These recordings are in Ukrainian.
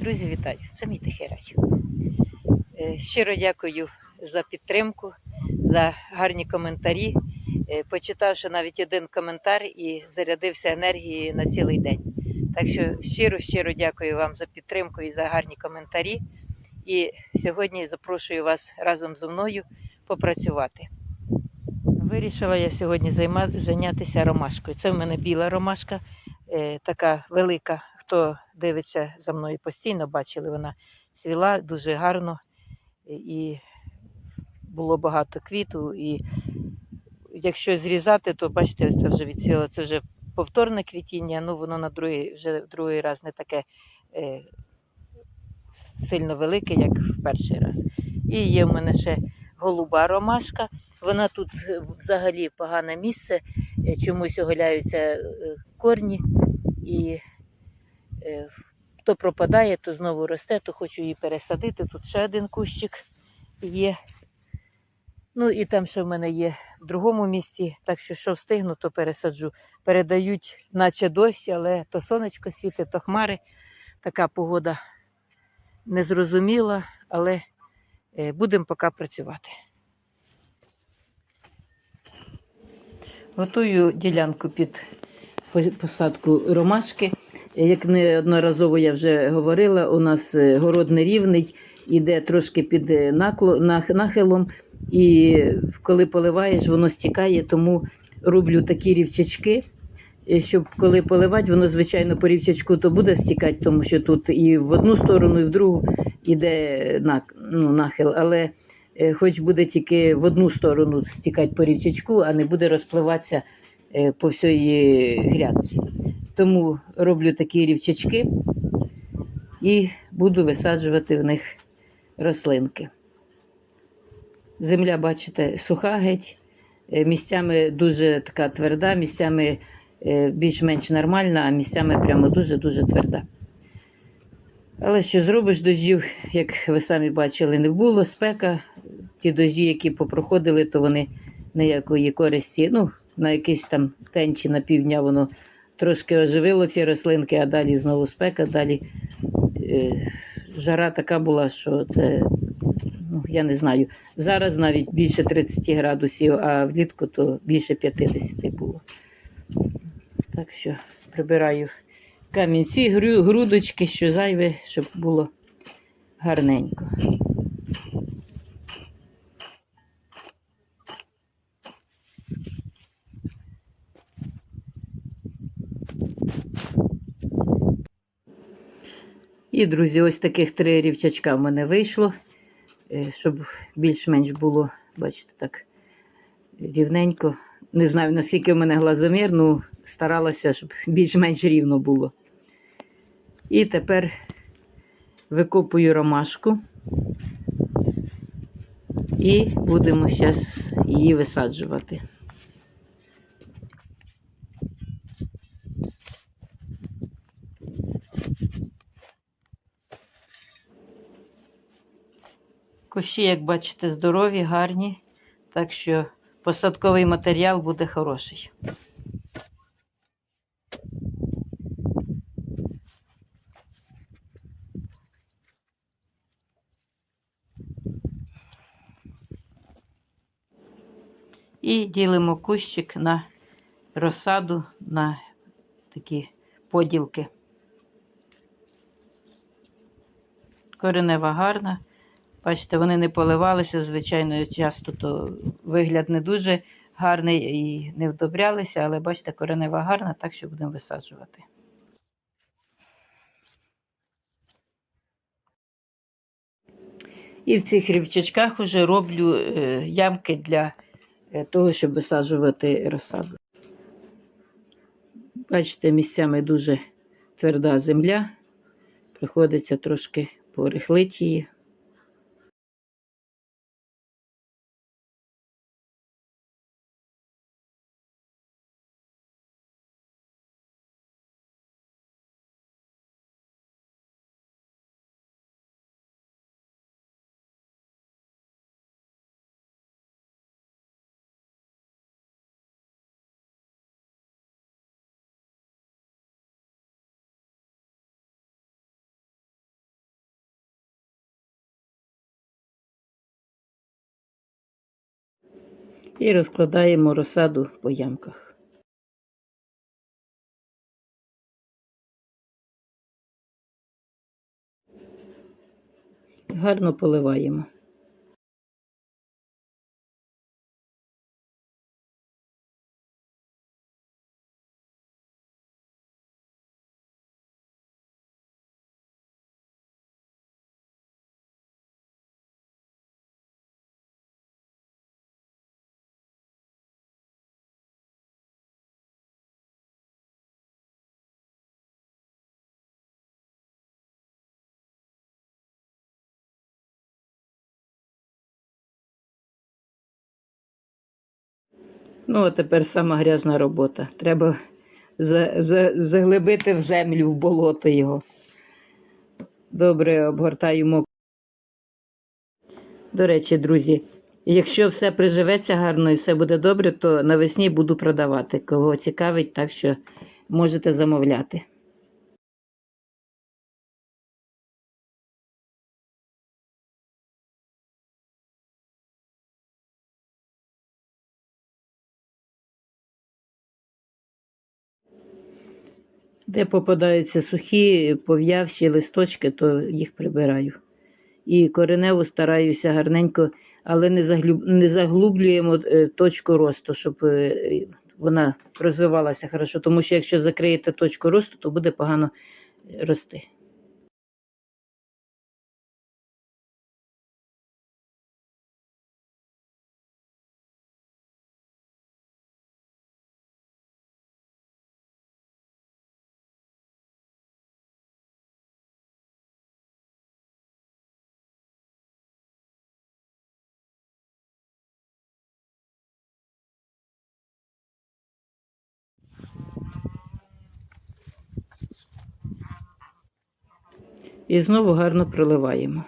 Друзі, вітаю! Це мій тихий рай. Е, Щиро дякую за підтримку, за гарні коментарі. Е, Почитавши навіть один коментар і зарядився енергією на цілий день. Так що щиро, щиро дякую вам за підтримку і за гарні коментарі. І сьогодні запрошую вас разом зі мною попрацювати. Вирішила я сьогодні займа- зайнятися ромашкою. Це в мене біла ромашка, е, така велика. Хто дивиться за мною постійно, бачили, вона цвіла дуже гарно і- було багато квіту. І якщо зрізати, то бачите, це вже відцвіло, це вже повторне квітіння, ну воно на другий, вже другий раз не таке е, сильно велике, як в перший раз. І є в мене ще голуба ромашка. Вона тут взагалі погане місце, е, чомусь оголяються е, корні, і то пропадає, то знову росте, то хочу її пересадити. Тут ще один кущик є. Ну і там ще в мене є в другому місці, так що що встигну, то пересаджу. Передають, наче дощ, але то сонечко світить, то хмари. Така погода незрозуміла, але е, будемо поки працювати. Готую ділянку під посадку ромашки. Як неодноразово я вже говорила, у нас е, город нерівний, іде трошки під е, нахилом, і коли поливаєш, воно стікає, тому роблю такі рівчачки, щоб коли поливати, воно, звичайно, по рівчачку то буде стікати, тому що тут і в одну сторону, і в другу йде нак- ну, нахил. Але е, хоч буде тільки в одну сторону стікати по рівчачку, а не буде розпливатися по всій грядці. Тому роблю такі рівчачки і буду висаджувати в них рослинки. Земля, бачите, суха геть, е, місцями дуже така тверда, місцями е, більш-менш нормальна, а місцями прямо дуже-дуже тверда. Але що зробиш дождів, як ви самі бачили, не було. Спека. Ті дожді, які попроходили, то вони ніякої користі. Ну, на якийсь там день чи на півдня воно трошки оживило ці рослинки, а далі знову спека, далі е, жара така була, що це, ну, я не знаю. Зараз навіть більше 30 градусів, а влітку то більше 50 було. Так що прибираю камінці, грудочки, що зайве, щоб було гарненько. І, друзі, ось таких три рівчачка в мене вийшло, е, щоб більш-менш було, бачите, так рівненько. Не знаю, наскільки в мене глазомір, ну старалася, щоб більш-менш рівно було. І тепер викопую ромашку і будемо зараз її висаджувати. Кущі, як бачите, здорові, гарні, так що посадковий матеріал буде хороший. І ділимо кущик на розсаду на такі поділки. Коренева гарна. Бачите, вони не поливалися, звичайно, часто то вигляд не дуже гарний і не вдобрялися, але бачите, коренева гарна, так що будемо висаджувати. І в цих рівчачках вже роблю е, ямки для е, того, щоб висаджувати розсаду. Бачите, місцями дуже тверда земля. Приходиться трошки порихлити її. І розкладаємо розсаду по ямках. Гарно поливаємо. Ну, а тепер сама грязна робота. Треба за, за, заглибити в землю, в болото його. Добре, обгортаємо. До речі, друзі, якщо все приживеться гарно і все буде добре, то навесні буду продавати. Кого цікавить, так що можете замовляти. Де попадаються сухі, пов'явші листочки, то їх прибираю. І кореневу стараюся гарненько, але не, заглублюємо е, точку росту, щоб е, вона розвивалася хорошо. Тому що якщо закриєте точку росту, то буде погано рости. І знову гарно проливаємо.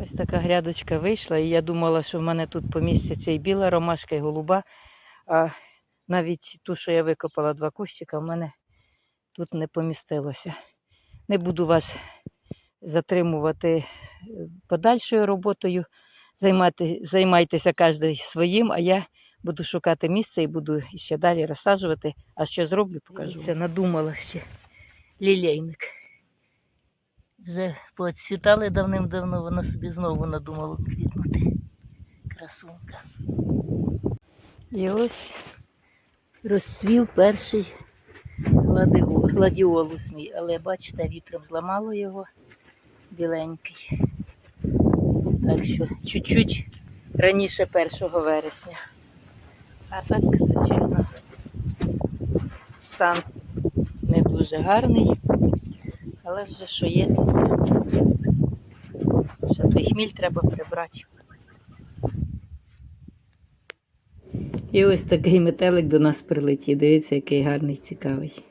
Ось така грядочка вийшла, і я думала, що в мене тут поміститься і біла ромашка, і голуба. А навіть ту, що я викопала два кущика, в мене тут не помістилося. Не буду вас затримувати е, подальшою роботою. Займати, займайтеся кожен своїм, а я буду шукати місце і буду ще далі розсаджувати. А що зроблю, покажу. Це надумала ще лілейник. Вже поцвітали давним-давно, вона собі знову надумала квітнути. Красунка. І ось розцвів перший гладіолус мій, але бачите, вітром зламало його біленький. Так що чуть-чуть раніше 1 вересня. А так, звичайно, стан не дуже гарний. Але вже що є, що. Той хміль треба прибрати. І ось такий метелик до нас прилетів. Дивіться, який гарний, цікавий.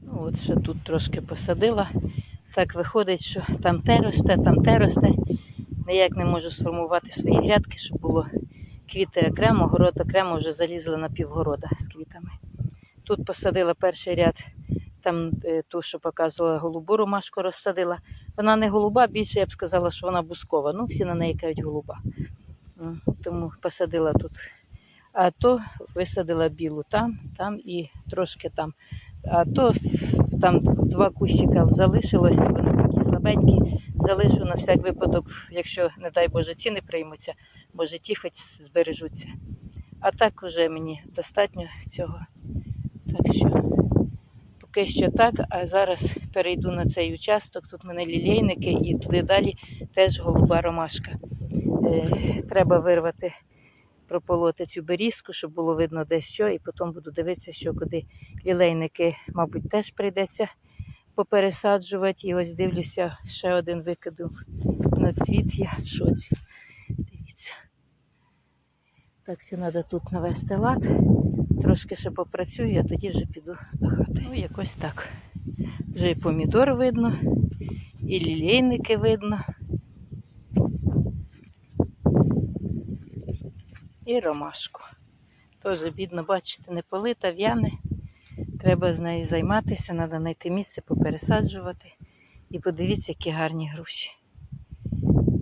Ну, от ще тут трошки посадила. Так виходить, що там те росте, там те росте. Ніяк не можу сформувати свої грядки, щоб було квіти окремо, город окремо вже залізла на півгорода з квітами. Тут посадила перший ряд, там е, ту, що показувала голубу ромашку, розсадила. Вона не голуба, більше я б сказала, що вона бускова. Ну, всі на неї кажуть голуба. Тому посадила тут. А то висадила білу там, там і трошки там. А то там два кущика залишилося, вони такі слабенькі. Залишу на всяк випадок, якщо, не дай Боже, ціни приймуться, може ті хоч збережуться. А так уже мені достатньо цього Так що поки що так, а зараз перейду на цей участок. Тут в мене лілейники і туди далі теж голуба ромашка. Е, треба вирвати, прополоти цю берізку, щоб було видно де що, і потім буду дивитися, що куди лілейники, мабуть, теж прийдеться попересаджувати. І ось дивлюся, ще один викидав на цвіт. Я в шоці. Дивіться. Так що треба тут навести лад. Трошки ще попрацюю, а тоді вже піду до хати. Ну, якось так. Вже і помідор видно, і лілейники видно. І ромашку. Теж бідно, бачите, не полита, в'яне. Треба з нею займатися, треба знайти місце, попересаджувати. І подивіться, які гарні груші.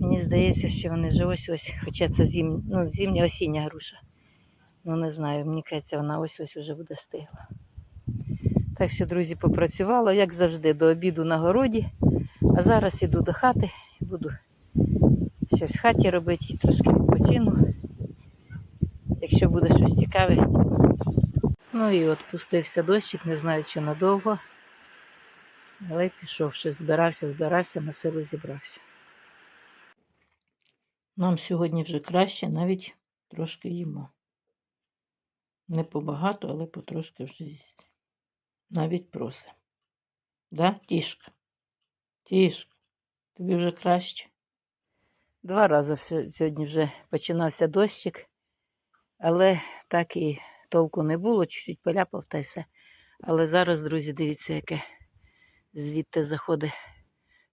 Мені здається, що вони вже ось ось, хоча це зім... ну, зимня осіння груша. Ну не знаю, мені кажеться, вона ось ось вже буде стигла. Так що, друзі, попрацювала, як завжди, до обіду на городі. А зараз іду до хати і буду щось в хаті робити, трошки відпочину. Якщо буде щось цікаве. Ну і от пустився дощик, не знаю, чи надовго. Але пішов щось, збирався, збирався, на силу зібрався. Нам сьогодні вже краще, навіть трошки їмо. Не побагато, але потрошки вже їсть. Навіть проси. Да, тішка? Тішка, тобі вже краще. Два рази сьогодні вже починався дощик, але так і толку не було, чуть-чуть поляпав та й все. Але зараз, друзі, дивіться, яке звідти заходить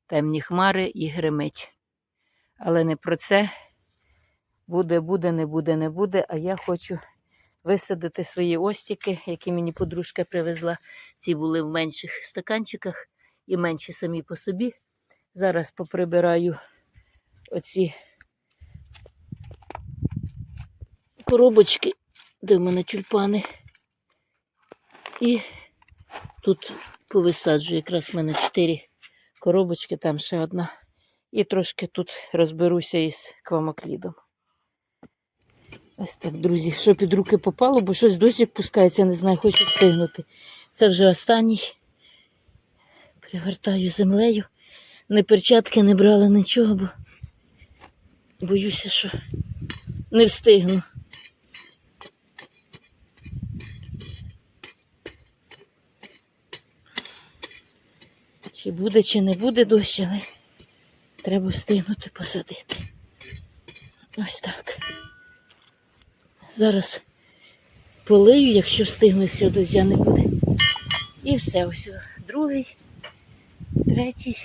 темні хмари і гримить. Але не про це. Буде, буде, не буде, не буде. А я хочу висадити свої остіки, які мені подружка привезла. Ці були в менших стаканчиках і менші самі по собі. Зараз поприбираю оці коробочки, де в мене тюльпани. І тут повисаджую. Якраз в мене чотири коробочки, там ще одна. І трошки тут розберуся із квамоклідом. Ось так, друзі, що під руки попало, бо щось дощик пускається, не знаю, хочу встигнути. Це вже останній. Пригортаю землею. Не перчатки не брала нічого, бо боюся, що не встигну. Чи буде, чи не буде дощ, але треба встигнути посадити. Ось так. Зараз полию, якщо встигну, якщо доща не буде. І все, ось другий, третій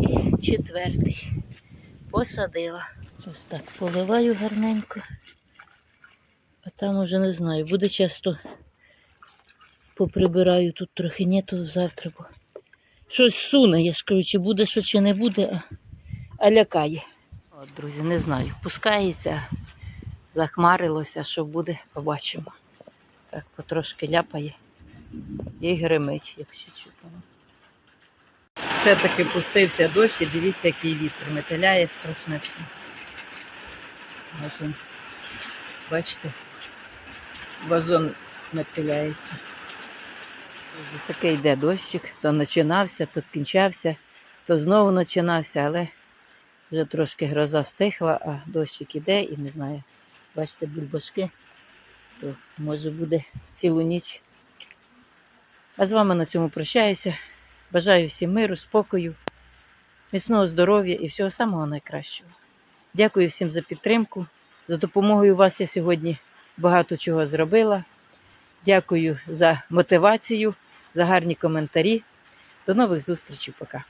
і четвертий. Посадила. Ось так поливаю гарненько. А там уже не знаю, буде часто поприбираю тут трохи, ні, то завтра, бо щось суне, я ж кажу, чи буде що, чи не буде, а, лякає. От, друзі, не знаю, пускається, захмарилося, що буде, побачимо. Так, потрошки ляпає і гримить, якщо чутно. Все-таки пустився дощ і дивіться, який вітер метеляє страшне все. Бачите, вазон метеляється. Такий йде дощик, то починався, то кінчався, то знову починався, але вже трошки гроза стихла, а дощик іде і не знаю. Бачите, бульбашки, то може буде цілу ніч. А з вами на цьому прощаюся. Бажаю всім миру, спокою, міцного здоров'я і всього самого найкращого. Дякую всім за підтримку. За допомогою вас я сьогодні багато чого зробила. Дякую за мотивацію, за гарні коментарі. До нових зустрічей. Пока.